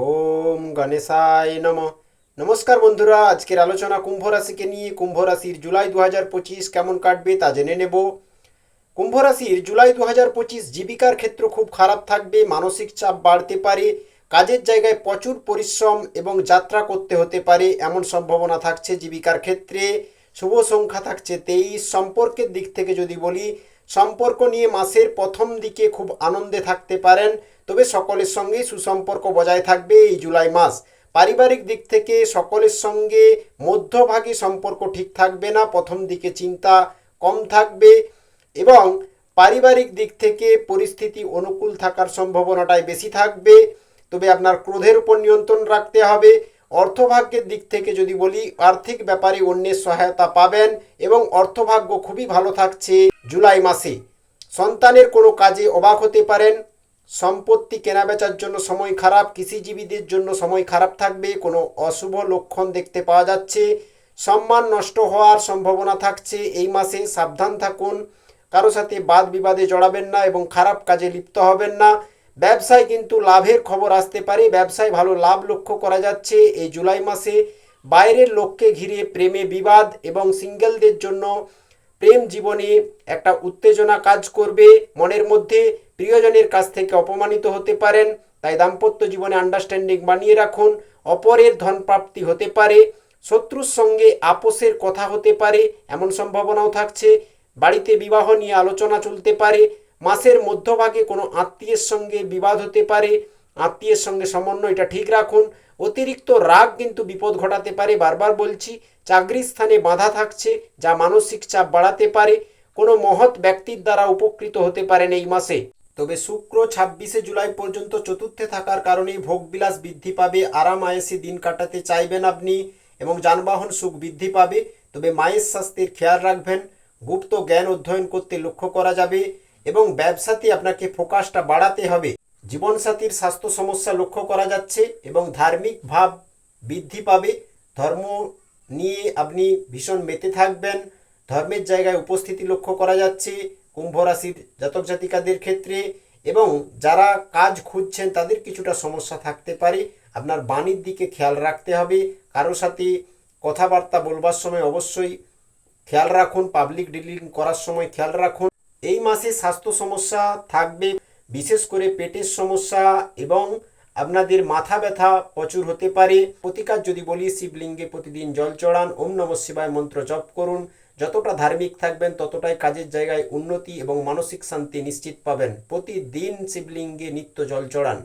ওম গণেশায় নম। নমস্কার বন্ধুরা, আজকের আলোচনা কুম্ভ রাশিকে নিয়ে। কুম্ভ রাশির জুলাই দু হাজার পঁচিশ কেমন কাটবে তা জেনে নেব। কুম্ভ রাশির জুলাই দু হাজার পঁচিশ জীবিকার ক্ষেত্র খুব খারাপ থাকবে, মানসিক চাপ বাড়তে পারে, কাজের জায়গায় প্রচুর পরিশ্রম এবং যাত্রা করতে হতে পারে, এমন সম্ভাবনা থাকছে জীবিকার ক্ষেত্রে। শুভ সংখ্যা থাকছে তেইশ। সম্পর্কের দিক থেকে যদি বলি সম্পর্ক নিয়ে মাসের প্রথম দিকে খুব আনন্দে থাকতে পারেন, তবে সকলের সঙ্গেই সুসম্পর্ক বজায় থাকবে এই জুলাই মাস। পারিবারিক দিক থেকে সকলের সঙ্গে মধ্যভাগে সম্পর্ক ঠিক থাকবে না, প্রথম দিকে চিন্তা কম থাকবে এবং পারিবারিক দিক থেকে পরিস্থিতি অনুকূল থাকার সম্ভাবনাটাই বেশি থাকবে। তবে আপনার ক্রোধের উপর নিয়ন্ত্রণ রাখতে হবে। অর্থভাগ্যের দিক থেকে যদি বলি, আর্থিক ব্যাপারে অন্যের সহায়তা পাবেন এবং অর্থভাগ্য খুবই ভালো থাকছে। জুলাই মাসে। সন্তানের কোনো কাজে অবাক হতে পারেন। সম্পত্তি কেনাবেচার জন্য সময় খারাপ, কৃষিজীবীদের জন্য সময় খারাপ থাকবে, কোনো অশুভ লক্ষণ দেখতে পাওয়া যাচ্ছে। সম্মান নষ্ট হওয়ার সম্ভাবনা থাকছে। এই মাসে সাবধান থাকুন। কারও সাথে বাদ বিবাদে জড়াবেন না এবং খারাপ কাজে লিপ্ত হবেন না। ব্যবসায় কিন্তু লাভের খবর আসতে পারে। ব্যবসায় ভালো লাভ লক্ষ্য করা যাচ্ছে। এই জুলাই মাসে বাইরের লোককে ঘিরে প্রেমে বিবাদ এবং সিঙ্গেলদের জন্য প্রেম জীবনে একটা উত্তেজনা কাজ করবে, মনের মধ্যে প্রিয়জনের কাছ থেকে অপমানিত হতে পারেন, তাই দাম্পত্য জীবনে আন্ডারস্ট্যান্ডিং বানিয়ে রাখুন, অপরের ধন প্রাপ্তি হতে পারে, শত্রুর সঙ্গে আপোষের কথা হতে পারে, এমন সম্ভাবনাও থাকছে, বাড়িতে বিবাহ নিয়ে আলোচনা চলতে পারে, মাসের মধ্যভাগে কোনো আত্মীয়ের সঙ্গে বিবাদ হতে পারে আত্মীয়ের সঙ্গে সমন্বয়, এটা ঠিক রাখুন। অতিরিক্ত রাগ কিন্তু বিপদ ঘটাতে পারে। বারবার বলছি, চাকরির স্থানে বাধা থাকছে যা মানসিক চাপ বাড়াতে পারে। কোনো মহৎ ব্যক্তির দ্বারা উপকৃত হতে পারেন এই মাসে। তবে শুক্র ছাব্বিশে জুলাই পর্যন্ত চতুর্থে থাকার কারণে ভোগবিলাস বৃদ্ধি পাবে। আরাম আয়েসে দিন কাটাতে চাইবেন আপনি এবং যানবাহন সুখ বৃদ্ধি পাবে। তবে মায়ের স্বাস্থ্যের খেয়াল রাখবেন। গুপ্ত জ্ঞান অধ্যয়ন করতে লক্ষ্য করা যাবে এবং ব্যবসাতে আপনাকে ফোকাসটা বাড়াতে হবে। জীবনসাথীর স্বাস্থ্য সমস্যা লক্ষ্য করা যাচ্ছে এবং ধার্মিক ভাব বৃদ্ধি পাবে। ধর্ম নিয়ে আপনি ভীষণ মেতে থাকবেন। ধর্মের জায়গায় উপস্থিতি লক্ষ্য করা যাচ্ছে কুম্ভ রাশির জাতক জাতিকাদের ক্ষেত্রে এবং যারা কাজ খুঁজছেন তাদের কিছুটা সমস্যা থাকতে পারে। আপনার বাণীর দিকে খেয়াল রাখতে হবে। কারোর সাথে কথাবার্তা বলবার সময় অবশ্যই খেয়াল রাখুন। পাবলিক ডিলিং করার সময় খেয়াল রাখুন। এই মাসে স্বাস্থ্য সমস্যা থাকবে। বিশেষ করে পেটের সমস্যা এবং আপনাদের মাথা ব্যথা প্রচুর হতে পারে। প্রতিকার যদি বলি, শিবলিঙ্গে প্রতিদিন জল চড়ান, ওম নম শিবায় মন্ত্র জপ করুন। যতটা ধার্মিক থাকবেন, ততটাই কাজের জায়গায় উন্নতি এবং মানসিক শান্তি নিশ্চিত পাবেন। প্রতিদিন শিবলিঙ্গে নিত্য জল চড়ান।